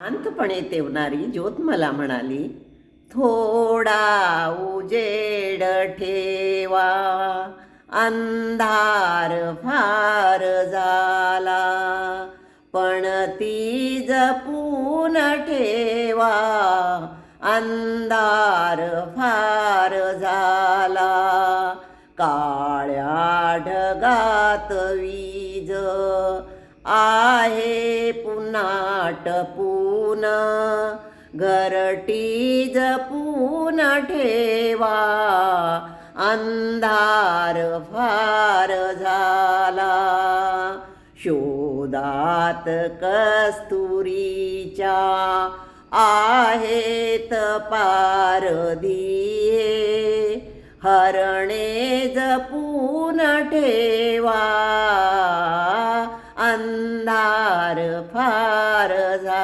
शांतपणे तेवणारी ज्योत मला म्हणाली थोडा उजेड ठेवा अंधार फार झाला पण ती जपून ठेवा अंधार फार झाला काळ्या ढगात वीज आहे पुन्हा टपून घरटी जपून ठेवा. अंधार फार झाला शोधात कस्तुरीच्या आहेत पार दिये. हरणे जपून ठेवा. फार फार झा